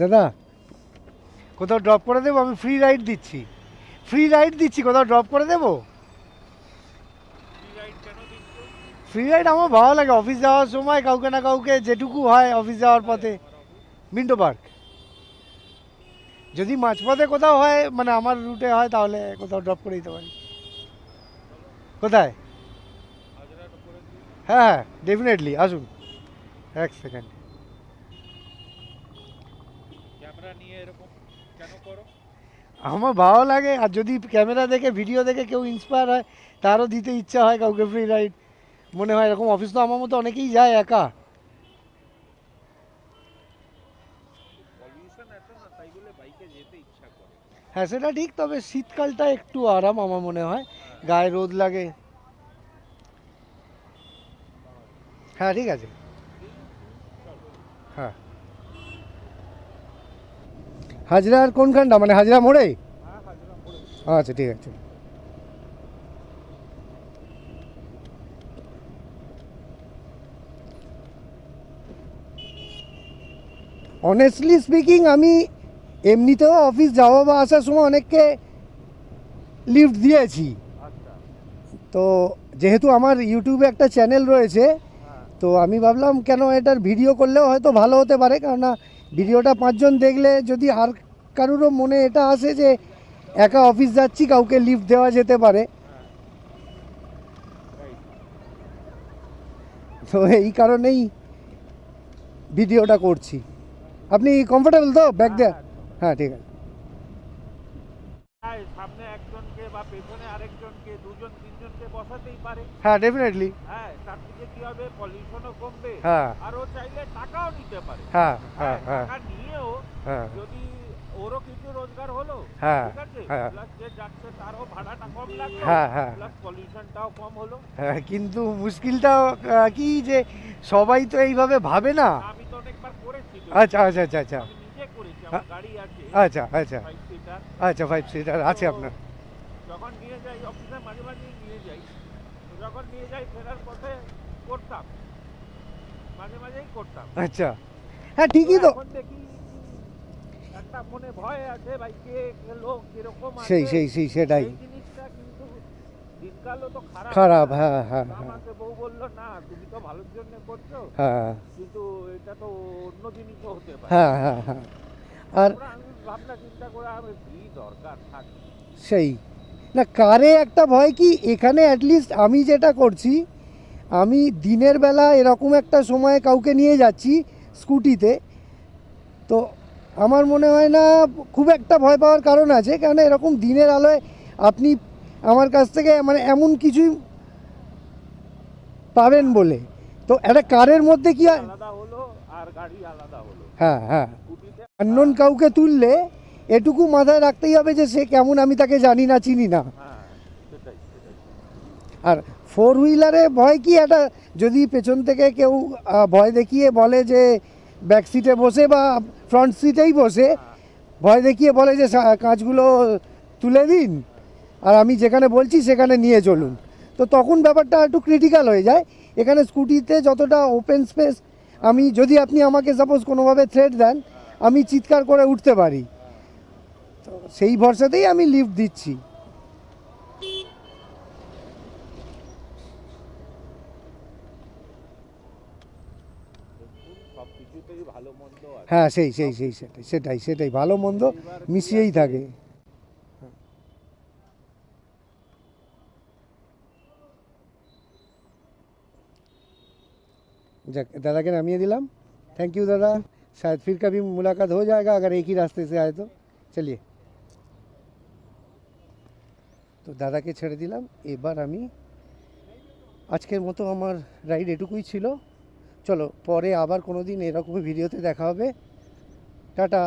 দাদা, কোথাও ড্রপ করে দেবো? আমি ফ্রি রাইড দিচ্ছি। ফ্রি রাইড দিচ্ছি, কোথাও ড্রপ করে দেবো? ফ্রি রাইড আমার ভালো লাগে অফিস যাওয়ার সময় কাউকে না কাউকে যেটুকু হয় অফিস যাওয়ার পথে। মিন্টো পার্ক যদি মাঝপথে কোথাও হয় মানে আমার রুটে হয়, তাহলে কোথাও ড্রপ করে দিতে পারি। কোথায়? হ্যাঁ হ্যাঁ ডেফিনেটলি আসুন। এক সেকেন্ড ক্যামেরা নিয়ে এরকম কেন করো? আমার ভালো লাগে আর যদি ক্যামেরা দেখে ভিডিও দেখে কেউ ইন্সপায়ার হয় তারও দিতে ইচ্ছা হয় কাউকে ফ্রি রাইড মনে হয় এরকম অফিস তো আমার মতো অনেকেই যায় একা। হ্যাঁ সেটা ঠিক তবে শীতকালটা একটু আরাম আমার মনে হয়। গায়ে রোদ লাগে। হ্যাঁ ঠিক আছে। হ্যাঁ। হাজরার কোনখানটা? মানে হাজরা মোড়ে? হ্যাঁ আচ্ছা ঠিক আছে। অনেস্টলি স্পিকিং আমি এমনিতেও অফিস যাওয়া বা আসার সময় অনেককে লিফট দিয়েছি। আচ্ছা। তো যেহেতু আমার ইউটিউবে একটা চ্যানেল রয়েছে হ্যাঁ। তো আমি ভাবলাম কেন এটার ভিডিও করলেও হয়তো ভালো হতে পারে কেননা ভিডিওটা পাঁচজন দেখলে যদি আর কারুরও মনে এটা আসে যে একা অফিস যাচ্ছি কাউকে লিফট দেওয়া যেতে পারে। তো এই কারণেই ভিডিওটা করছি। আপনি কমফোর্টেবল তো? ব্যাগ দেয়া হ্যাঁ ঠিক আছে। হ্যাঁ সামনে একজনকে বা পেছনে আরেকজনকে দুজন তিনজনকে বসাতেই পারে। হ্যাঁ ডেফিনেটলি হ্যাঁ তার থেকে কি হবে? পলিউশনও কমবে। হ্যাঁ। আর ও চাইলে টাকাও নিতে পারে। হ্যাঁ হ্যাঁ হ্যাঁ হ্যাঁ। টাকা নিয়েও হ্যাঁ। যদি ওরও কিছু রোজগার হলো হ্যাঁ, ঠিক আছে? হ্যাঁ। প্লাস যে যাচ্ছে তারও ভাড়াটা কম লাগল হ্যাঁ, হ্যাঁ। প্লাস পলিউশনটাও কম হলো। হ্যাঁ কিন্তু মুশকিলটা কি যে সবাই তো এইভাবে ভাবে না? আমি তো অনেকবার করেছি। আচ্ছা আচ্ছা আচ্ছা আচ্ছা। আচ্ছা আচ্ছা। সিটার আচ্ছা ফাইভ সিটার আছে আপনার। যখন নিয়ে যাই অফিসে মাঝে মাঝে নিয়ে যাই। যখন নিয়ে যাই ফেরার পথে করতাম। মাঝে মাঝেই করতাম। আচ্ছা। হ্যাঁ ঠিকই তো। দেখি একটা মনে ভয় আছে ভাই কে লোক কীরকম সেই সেই সেই সেটাই। জিনিসটা কিন্তু দিনকালও তো খারাপ। খারাপ হ্যাঁ হ্যাঁ হ্যাঁ। আমাকে বউ বলল না তুমি তো ভালোর জন্য করছ। হ্যাঁ। কিন্তু এটা তো অন্য জিনিসও হতে পারে। হ্যাঁ হ্যাঁ হ্যাঁ। আর সেই। না কারে একটা ভয় কি এখানে অ্যাটলিস্ট আমি যেটা করছি আমি দিনের বেলা এরকম একটা সময় কাউকে নিয়ে যাচ্ছি স্কুটিতে তো আমার মনে হয় না খুব একটা ভয় পাওয়ার কারণ আছে কেন এরকম দিনের আলোয় আপনি আমার কাছ থেকে মানে এমন কিছুই পাবেন বলে। তো একটা কারের মধ্যে কি হয়? হ্যাঁ হ্যাঁ। আননোন কাউকে তুললে এটুকু মাথায় রাখতেই হবে যে সে কেমন আমি তাকে জানি না, চিনি না। আর ফোর হুইলারে ভয় কি একটা? যদি পেছন থেকে কেউ ভয় দেখিয়ে বলে যে ব্যাক সিটে বসে বা ফ্রন্ট সিটেই বসে, ভয় দেখিয়ে বলে যে কাঁচগুলো তুলে দিন। আর আমি যেখানে বলছি সেখানে নিয়ে চলুন। তো তখন ব্যাপারটা একটু ক্রিটিক্যাল হয়ে যায়। এখানে স্কুটিতে যতটা ওপেন স্পেস আমি যদি আপনি আমাকে সাপোজ কোনোভাবে থ্রেট দেন আমি চিৎকার করে উঠতে পারি। তো সেই ভরসাতেই আমি লিফট দিচ্ছি। হ্যাঁ সেই সেই সেই, সেটাই সেটাই সেটাই, ভালো, মন্দ মিশিয়েই থাকে। যাক, দাদাকে নামিয়ে দিলাম। থ্যাংক ইউ দাদা। शायद फिर कभी मुलाकात हो जाएगा अगर एक ही रास्ते से आए तो चलिए তো দাদাকে ছেড়ে দিলাম এবার আমি আজকের মতো আমার রাইড এটুকুই ছিল চলো পরে আবার কোনো দিন এরকমই ভিডিওতে দেখা হবে টাটা